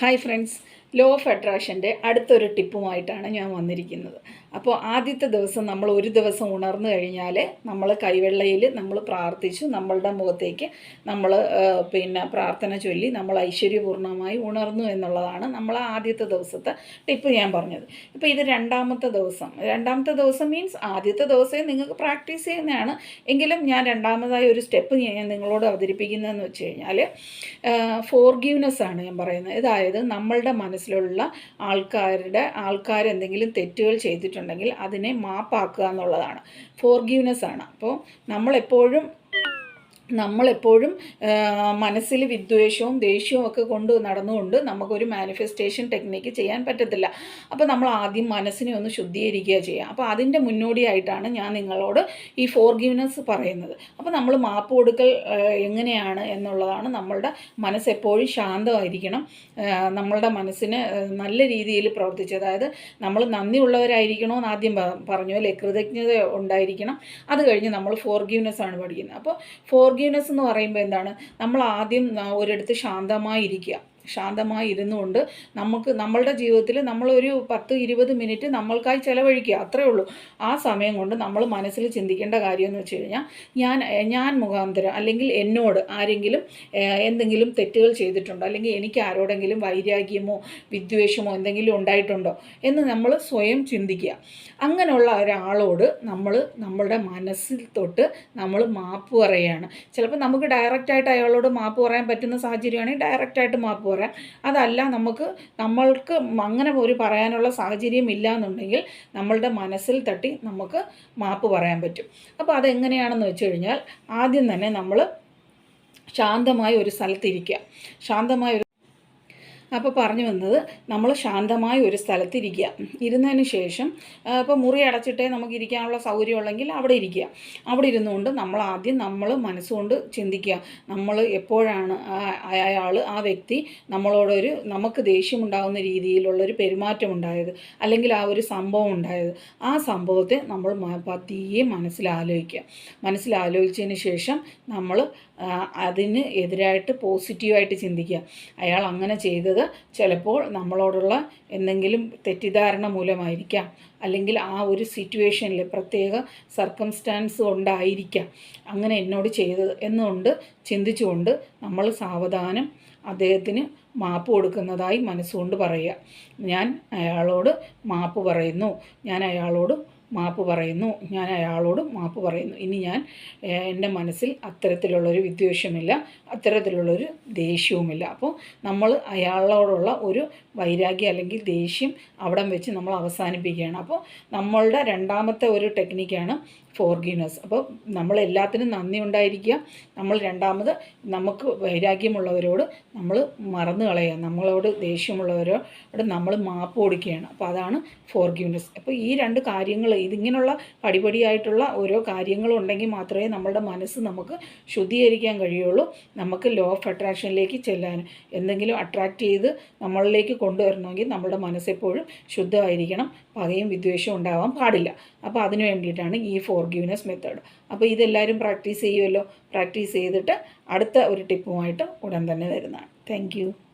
Hi friends law of അട്രാക്ഷന്റെ അടുത്തൊരു ടിപ്പുമായിട്ടാണ് ഞാൻ വന്നിരിക്കുന്നത്. അപ്പോൾ ആദ്യത്തെ ദിവസം നമ്മൾ ഒരു ദിവസം ഉണർന്നു കഴിഞ്ഞാൽ നമ്മൾ കൈവെള്ളയിൽ നമ്മൾ പ്രാർത്ഥിച്ചു നമ്മളുടെ മുഖത്തേക്ക് നമ്മൾ പിന്നെ പ്രാർത്ഥന ചൊല്ലി നമ്മൾ ഐശ്വര്യപൂർണമായി ഉണർന്നു എന്നുള്ളതാണ് നമ്മൾ ആദ്യത്തെ ദിവസത്തെ ടിപ്പ് ഞാൻ പറഞ്ഞത്. ഇപ്പോൾ ഇത് രണ്ടാമത്തെ ദിവസം. രണ്ടാമത്തെ ദിവസം മീൻസ് ആദ്യത്തെ ദിവസമേ നിങ്ങൾക്ക് പ്രാക്ടീസ് ചെയ്യുന്നതാണ്. എങ്കിലും ഞാൻ രണ്ടാമതായി ഒരു സ്റ്റെപ്പ് ഞാൻ നിങ്ങളോട് അവതരിപ്പിക്കുന്നതെന്ന് വെച്ച് കഴിഞ്ഞാൽ ഫോർഗീവ്നെസ് ആണ് ഞാൻ പറയുന്നത്. അതായത് നമ്മളുടെ മനസ്സിലുള്ള ആൾക്കാരുടെ ആൾക്കാരെന്തെങ്കിലും തെറ്റുകൾ ചെയ്തിട്ടുണ്ടെങ്കിൽ അതിനെ മാപ്പാക്കുക എന്നുള്ളതാണ്. ഫോർഗീവ്നെസ് ആണ്. അപ്പോൾ നമ്മളെപ്പോഴും നമ്മളെപ്പോഴും മനസ്സിൽ വിദ്വേഷവും ദേഷ്യവും ഒക്കെ കൊണ്ട് നടന്നുകൊണ്ട് നമുക്കൊരു മാനിഫെസ്റ്റേഷൻ ടെക്നിക്ക് ചെയ്യാൻ പറ്റത്തില്ല. അപ്പോൾ നമ്മൾ ആദ്യം മനസ്സിനെ ഒന്ന് ശുദ്ധീകരിക്കുക ചെയ്യുക അപ്പോൾ അതിന്റെ മുന്നോടിയായിട്ടാണ് ഞാൻ നിങ്ങളോട് ഈ ഫോർഗീവ്നെസ് പറയുന്നത്. അപ്പോൾ നമ്മൾ മാപ്പ് കൊടുക്കൽ എങ്ങനെയാണ് എന്നുള്ളതാണ് നമ്മളുടെ മനസ്സെപ്പോഴും ശാന്തമായിരിക്കണം. നമ്മളുടെ മനസ്സിന് നല്ല രീതിയിൽ പ്രവർത്തിച്ച് അതായത് നമ്മൾ നന്ദിയുള്ളവരായിരിക്കണമെന്ന് ആദ്യം പറഞ്ഞു. അല്ലേ? കൃതജ്ഞത ഉണ്ടായിരിക്കണം. അത് കഴിഞ്ഞ് നമ്മൾ ഫോർഗീവ്നെസ് ആണ് പഠിക്കുന്നത്. അപ്പോൾ ഫോർ ഫോർഗീവ്നെസ് എന്ന് പറയുമ്പോൾ എന്താണ്? നമ്മൾ ആദ്യം ഒരിടത്ത് ശാന്തമായിരിക്കുക. ശാന്തമായി ഇരുന്നുകൊണ്ട് നമുക്ക് നമ്മളുടെ ജീവിതത്തിൽ നമ്മളൊരു പത്ത് ഇരുപത് മിനിറ്റ് നമ്മൾക്കായി ചിലവഴിക്കുക. അത്രേ ഉള്ളൂ. ആ സമയം കൊണ്ട് നമ്മൾ മനസ്സിൽ ചിന്തിക്കേണ്ട കാര്യം എന്ന് വെച്ച് കഴിഞ്ഞാൽ ഞാൻ ഞാൻ മുഖാന്തരം അല്ലെങ്കിൽ എന്നോട് ആരെങ്കിലും എന്തെങ്കിലും തെറ്റുകൾ ചെയ്തിട്ടുണ്ടോ? അല്ലെങ്കിൽ എനിക്ക് ആരോടെങ്കിലും വൈരാഗ്യമോ വിദ്വേഷമോ എന്തെങ്കിലും ഉണ്ടായിട്ടുണ്ടോ? എന്ന് നമ്മൾ സ്വയം ചിന്തിക്കുക. അങ്ങനെയുള്ള ഒരാളോട് നമ്മൾ നമ്മളുടെ മനസ്സിൽ തൊട്ട് നമ്മൾ മാപ്പ് പറയുകയാണ് ചിലപ്പോൾ നമുക്ക് ഡയറക്റ്റായിട്ട് അയാളോട് മാപ്പ് പറയാൻ പറ്റുന്ന സാഹചര്യമാണെങ്കിൽ ഡയറക്റ്റായിട്ട് മാപ്പ് പറയാം. അതല്ല നമുക്ക് നമ്മൾക്ക് അങ്ങനെ ഒരു പറയാനുള്ള സാഹചര്യം ഇല്ല എന്നുണ്ടെങ്കിൽ നമ്മളുടെ മനസ്സിൽ തട്ടി നമുക്ക് മാപ്പ് പറയാൻ പറ്റും. അപ്പോൾ അതെങ്ങനെയാണെന്ന് വെച്ച് കഴിഞ്ഞാൽ ആദ്യം തന്നെ നമ്മൾ ശാന്തമായ ഒരു സ്ഥലത്തിരിക്കുക ശാന്തമായ ഒരു അപ്പോൾ പറഞ്ഞു വന്നത് നമ്മൾ ശാന്തമായ ഒരു സ്ഥലത്തിരിക്കുക. ഇരുന്നതിന് ശേഷം ഇപ്പോൾ മുറി അടച്ചിട്ടേ നമുക്ക് ഇരിക്കാനുള്ള സൗകര്യമുള്ളെങ്കിൽ അവിടെ ഇരിക്കുക. അവിടെ ഇരുന്നുകൊണ്ട് നമ്മൾ ആദ്യം നമ്മൾ മനസ്സുകൊണ്ട് ചിന്തിക്കുക. നമ്മൾ എപ്പോഴാണ് അയാൾ ആ വ്യക്തി നമ്മളോടൊരു നമുക്ക് ദേഷ്യമുണ്ടാകുന്ന രീതിയിലുള്ളൊരു പെരുമാറ്റം ഉണ്ടായത് അല്ലെങ്കിൽ ആ ഒരു സംഭവം ഉണ്ടായത് ആ സംഭവത്തെ നമ്മൾ പതിയെ മനസ്സിലാലോചിക്കുക. മനസ്സിലാലോചിച്ചതിന് ശേഷം നമ്മൾ അതിന് എതിരായിട്ട് പോസിറ്റീവായിട്ട് ചിന്തിക്കുക. അയാൾ അങ്ങനെ ചെയ്തത് ചിലപ്പോൾ നമ്മളോടുള്ള എന്തെങ്കിലും തെറ്റിദ്ധാരണ മൂലമായിരിക്കാം. അല്ലെങ്കിൽ ആ ഒരു സിറ്റുവേഷനിൽ പ്രത്യേക സർക്കംസ്റ്റാൻസ് കൊണ്ടായിരിക്കാം അങ്ങനെ എന്നോട് ചെയ്തത് എന്നുകൊണ്ട് ചിന്തിച്ചുകൊണ്ട് നമ്മൾ സാവധാനം അദ്ദേഹത്തിന് മാപ്പ് കൊടുക്കുന്നതായി മനസ്സുകൊണ്ട് പറയുക. ഞാൻ അയാളോട് മാപ്പ് പറയുന്നു. ഞാൻ അയാളോട് മാപ്പ് പറയുന്നു. ഞാൻ അയാളോട് മാപ്പ് പറയുന്നു. ഇനി ഞാൻ എന്റെ മനസ്സിൽ അത്തരത്തിലുള്ളൊരു വിദ്വേഷമില്ല അത്തരത്തിലുള്ളൊരു ദേഷ്യവുമില്ല. അപ്പോൾ നമ്മൾ അയാളോടുള്ള ഒരു വൈരാഗ്യം അല്ലെങ്കിൽ ദേഷ്യം അവിടെ വെച്ച് നമ്മൾ അവസാനിപ്പിക്കുകയാണ്. അപ്പോൾ നമ്മളുടെ രണ്ടാമത്തെ ഒരു ടെക്നിക്കാണ് ഫോർഗീനസ് അപ്പോൾ നമ്മൾ എല്ലാത്തിനും നന്ദി ഉണ്ടായിരിക്കുക. നമ്മൾ രണ്ടാമത് നമുക്ക് വൈരാഗ്യമുള്ളവരോട് നമ്മൾ മറന്നു കളയുക. നമ്മളോട് ദേഷ്യമുള്ളവരോട് നമ്മൾ മാപ്പ് കൊടുക്കുകയാണ്. അപ്പോൾ അതാണ് ഫോർഗീവ്നെസ്. അപ്പോൾ ഈ രണ്ട് കാര്യങ്ങൾ ഇതിങ്ങനെയുള്ള പടിപടിയായിട്ടുള്ള ഓരോ കാര്യങ്ങളും ഉണ്ടെങ്കിൽ മാത്രമേ നമ്മളുടെ മനസ്സ് നമുക്ക് ശുദ്ധീകരിക്കാൻ കഴിയുള്ളൂ. നമുക്ക് ലോ ഓഫ് അട്രാക്ഷനിലേക്ക് ചെല്ലാൻ എന്തെങ്കിലും അട്രാക്റ്റ് ചെയ്ത് നമ്മളിലേക്ക് കൊണ്ടുവരണമെങ്കിൽ നമ്മുടെ മനസ്സെപ്പോഴും ശുദ്ധമായിരിക്കണം. പകയും വിദ്വേഷവും ഉണ്ടാവാൻ പാടില്ല. അപ്പോൾ അതിന് വേണ്ടിയിട്ടാണ് ഈ ഫോർ ഗീവ്നെസ് മെത്തേഡ് അപ്പോൾ ഇതെല്ലാവരും പ്രാക്ടീസ് ചെയ്യുമല്ലോ? പ്രാക്ടീസ് ചെയ്തിട്ട് അടുത്ത ഒരു ടിപ്പുമായിട്ട് ഉടൻ തന്നെ വരുന്നതാണ്. താങ്ക്